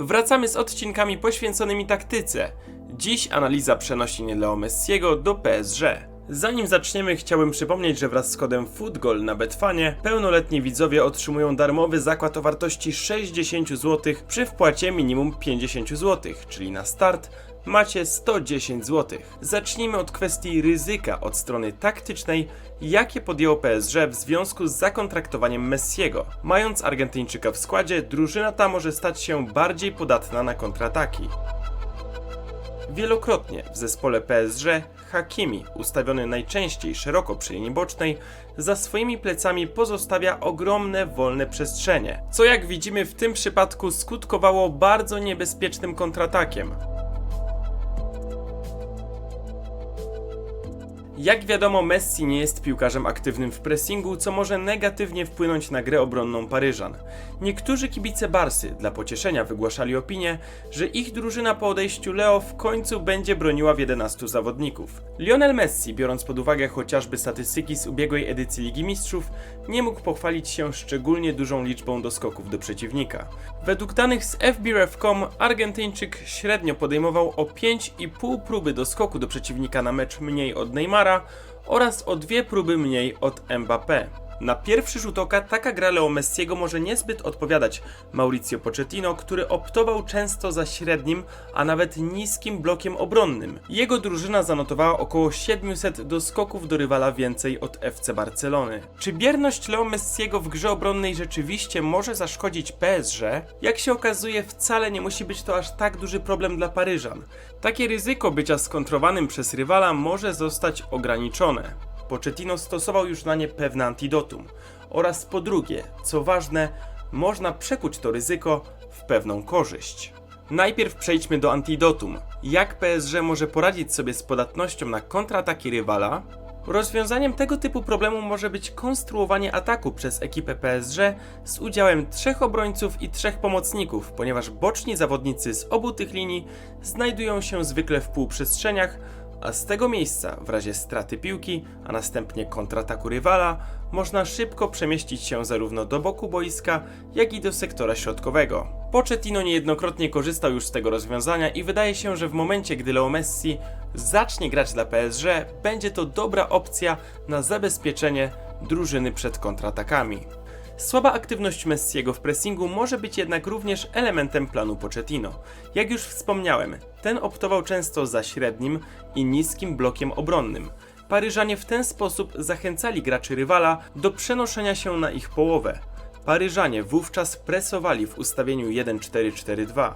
Wracamy z odcinkami poświęconymi taktyce. Dziś analiza przenosin Leo Messiego do PSG. Zanim zaczniemy, chciałbym przypomnieć, że wraz z kodem FOOTGOL na Betfanie pełnoletni widzowie otrzymują darmowy zakład o wartości 60 zł przy wpłacie minimum 50 zł, czyli na start macie 110 zł. Zacznijmy od kwestii ryzyka od strony taktycznej, jakie podjęło PSG w związku z zakontraktowaniem Messiego. Mając Argentyńczyka w składzie, drużyna ta może stać się bardziej podatna na kontrataki. Wielokrotnie w zespole PSG Hakimi, ustawiony najczęściej szeroko przy linii bocznej, za swoimi plecami pozostawia ogromne wolne przestrzenie, co jak widzimy w tym przypadku skutkowało bardzo niebezpiecznym kontratakiem. Jak wiadomo, Messi nie jest piłkarzem aktywnym w pressingu, co może negatywnie wpłynąć na grę obronną Paryżan. Niektórzy kibice Barsy dla pocieszenia wygłaszali opinię, że ich drużyna po odejściu Leo w końcu będzie broniła w 11 zawodników. Lionel Messi, biorąc pod uwagę chociażby statystyki z ubiegłej edycji Ligi Mistrzów, nie mógł pochwalić się szczególnie dużą liczbą doskoków do przeciwnika. Według danych z FBref.com Argentyńczyk średnio podejmował o 5,5 próby doskoku do przeciwnika na mecz mniej od Neymara oraz o dwie próby mniej od Mbappé. Na pierwszy rzut oka taka gra Leo Messiego może niezbyt odpowiadać Mauricio Pochettino, który optował często za średnim, a nawet niskim blokiem obronnym. Jego drużyna zanotowała około 700 doskoków do rywala więcej od FC Barcelony. Czy bierność Leo Messiego w grze obronnej rzeczywiście może zaszkodzić PSG? Jak się okazuje, wcale nie musi być to aż tak duży problem dla Paryżan. Takie ryzyko bycia skontrowanym przez rywala może zostać ograniczone. Pochettino stosował już na nie pewne antidotum. Oraz po drugie, co ważne, można przekuć to ryzyko w pewną korzyść. Najpierw przejdźmy do antidotum. Jak PSG może poradzić sobie z podatnością na kontrataki rywala? Rozwiązaniem tego typu problemu może być konstruowanie ataku przez ekipę PSG z udziałem trzech obrońców i trzech pomocników, ponieważ boczni zawodnicy z obu tych linii znajdują się zwykle w półprzestrzeniach, a z tego miejsca, w razie straty piłki, a następnie kontrataku rywala, można szybko przemieścić się zarówno do boku boiska, jak i do sektora środkowego. Pochettino niejednokrotnie korzystał już z tego rozwiązania i wydaje się, że w momencie, gdy Leo Messi zacznie grać dla PSG, będzie to dobra opcja na zabezpieczenie drużyny przed kontratakami. Słaba aktywność Messiego w pressingu może być jednak również elementem planu Pochettino. Jak już wspomniałem, ten optował często za średnim i niskim blokiem obronnym. Paryżanie w ten sposób zachęcali graczy rywala do przenoszenia się na ich połowę. Paryżanie wówczas presowali w ustawieniu 1-4-4-2.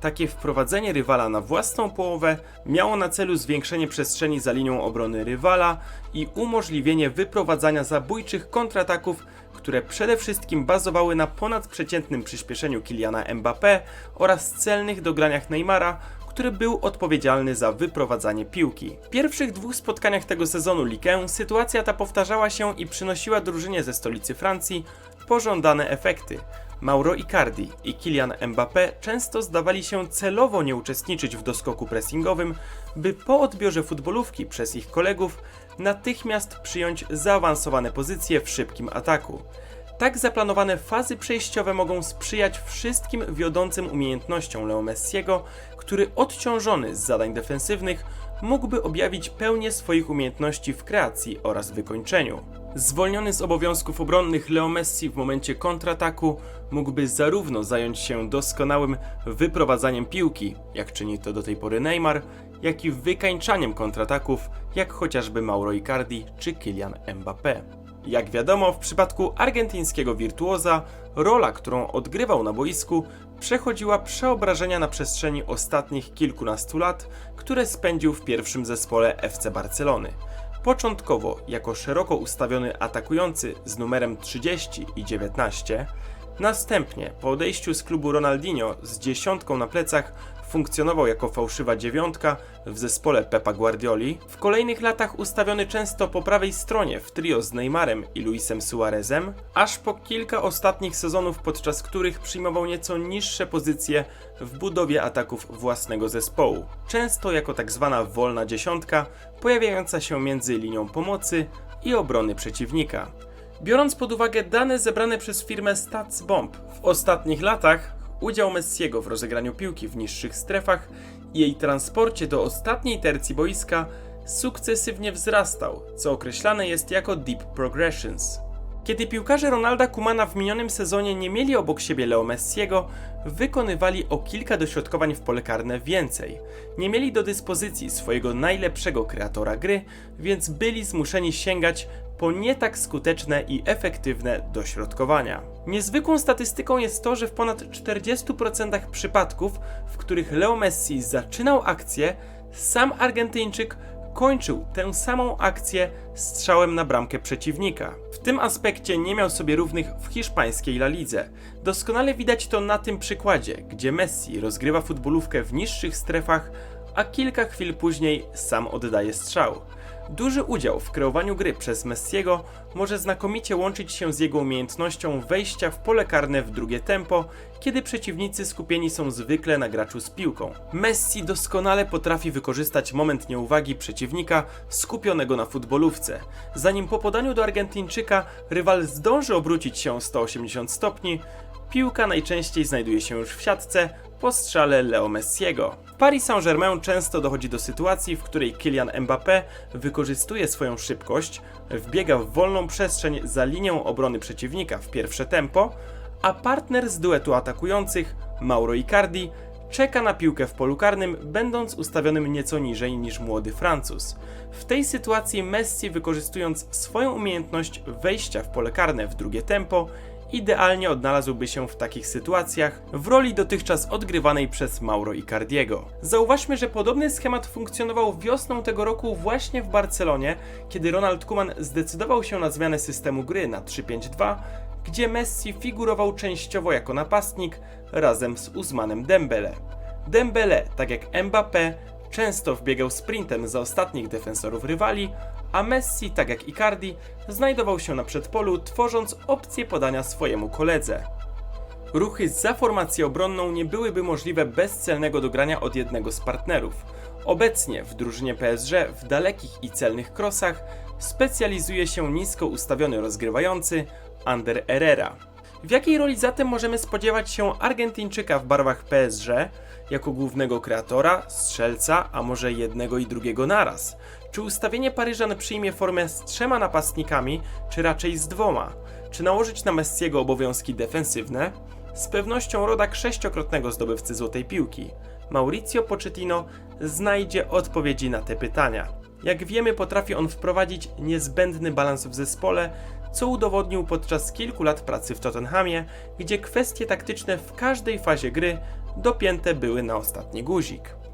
Takie wprowadzenie rywala na własną połowę miało na celu zwiększenie przestrzeni za linią obrony rywala i umożliwienie wyprowadzania zabójczych kontrataków, które przede wszystkim bazowały na ponadprzeciętnym przyspieszeniu Kiliana Mbappé oraz celnych dograniach Neymara, który był odpowiedzialny za wyprowadzanie piłki. W pierwszych dwóch spotkaniach tego sezonu Ligue 1 sytuacja ta powtarzała się i przynosiła drużynie ze stolicy Francji pożądane efekty. Mauro Icardi i Kylian Mbappé często zdawali się celowo nie uczestniczyć w doskoku pressingowym, by po odbiorze futbolówki przez ich kolegów natychmiast przyjąć zaawansowane pozycje w szybkim ataku. Tak zaplanowane fazy przejściowe mogą sprzyjać wszystkim wiodącym umiejętnościom Leo Messiego, który odciążony z zadań defensywnych mógłby objawić pełnię swoich umiejętności w kreacji oraz wykończeniu. Zwolniony z obowiązków obronnych Leo Messi w momencie kontrataku mógłby zarówno zająć się doskonałym wyprowadzaniem piłki, jak czyni to do tej pory Neymar, jak i wykańczaniem kontrataków, jak chociażby Mauro Icardi czy Kylian Mbappé. Jak wiadomo, w przypadku argentyńskiego wirtuoza, rola, którą odgrywał na boisku, przechodziła przeobrażenia na przestrzeni ostatnich kilkunastu lat, które spędził w pierwszym zespole FC Barcelony. Początkowo jako szeroko ustawiony atakujący z numerem 30 i 19, następnie po odejściu z klubu Ronaldinho z dziesiątką na plecach funkcjonował jako fałszywa dziewiątka w zespole Pepa Guardioli, w kolejnych latach ustawiony często po prawej stronie w trio z Neymarem i Luisem Suarezem, aż po kilka ostatnich sezonów, podczas których przyjmował nieco niższe pozycje w budowie ataków własnego zespołu, często jako tak zwana wolna dziesiątka, pojawiająca się między linią pomocy i obrony przeciwnika. Biorąc pod uwagę dane zebrane przez firmę StatsBomb w ostatnich latach, udział Messiego w rozegraniu piłki w niższych strefach i jej transporcie do ostatniej tercji boiska sukcesywnie wzrastał, co określane jest jako deep progressions. Kiedy piłkarze Ronalda Kumana w minionym sezonie nie mieli obok siebie Leo Messiego, wykonywali o kilka dośrodkowań w pole karne więcej. Nie mieli do dyspozycji swojego najlepszego kreatora gry, więc byli zmuszeni sięgać po nie tak skuteczne i efektywne dośrodkowania. Niezwykłą statystyką jest to, że w ponad 40% przypadków, w których Leo Messi zaczynał akcję, sam Argentyńczyk kończył tę samą akcję strzałem na bramkę przeciwnika. W tym aspekcie nie miał sobie równych w hiszpańskiej La Lidze. Doskonale widać to na tym przykładzie, gdzie Messi rozgrywa futbolówkę w niższych strefach, a kilka chwil później sam oddaje strzał. Duży udział w kreowaniu gry przez Messiego może znakomicie łączyć się z jego umiejętnością wejścia w pole karne w drugie tempo, kiedy przeciwnicy skupieni są zwykle na graczu z piłką. Messi doskonale potrafi wykorzystać moment nieuwagi przeciwnika skupionego na futbolówce. Zanim po podaniu do Argentyńczyka rywal zdąży obrócić się o 180 stopni, piłka najczęściej znajduje się już w siatce po strzale Leo Messiego. W Paris Saint-Germain często dochodzi do sytuacji, w której Kylian Mbappé wykorzystuje swoją szybkość, wbiega w wolną przestrzeń za linię obrony przeciwnika w pierwsze tempo, a partner z duetu atakujących, Mauro Icardi, czeka na piłkę w polu karnym, będąc ustawionym nieco niżej niż młody Francuz. W tej sytuacji Messi, wykorzystując swoją umiejętność wejścia w pole karne w drugie tempo, idealnie odnalazłby się w takich sytuacjach w roli dotychczas odgrywanej przez Mauro Icardiego. Zauważmy, że podobny schemat funkcjonował wiosną tego roku właśnie w Barcelonie, kiedy Ronald Koeman zdecydował się na zmianę systemu gry na 3-5-2, gdzie Messi figurował częściowo jako napastnik razem z Usmanem Dembele. Dembele, tak jak Mbappé, często wbiegał sprintem za ostatnich defensorów rywali, a Messi, tak jak Icardi, znajdował się na przedpolu, tworząc opcję podania swojemu koledze. Ruchy za formację obronną nie byłyby możliwe bez celnego dogrania od jednego z partnerów. Obecnie w drużynie PSG w dalekich i celnych krosach specjalizuje się nisko ustawiony rozgrywający Ander Herrera. W jakiej roli zatem możemy spodziewać się Argentyńczyka w barwach PSG jako głównego kreatora, strzelca, a może jednego i drugiego naraz? Czy ustawienie Paryżan przyjmie formę z trzema napastnikami, czy raczej z dwoma? Czy nałożyć na Messiego obowiązki defensywne? Z pewnością rodak sześciokrotnego zdobywcy złotej piłki, Mauricio Pochettino, znajdzie odpowiedzi na te pytania. Jak wiemy, potrafi on wprowadzić niezbędny balans w zespole, co udowodnił podczas kilku lat pracy w Tottenhamie, gdzie kwestie taktyczne w każdej fazie gry dopięte były na ostatni guzik.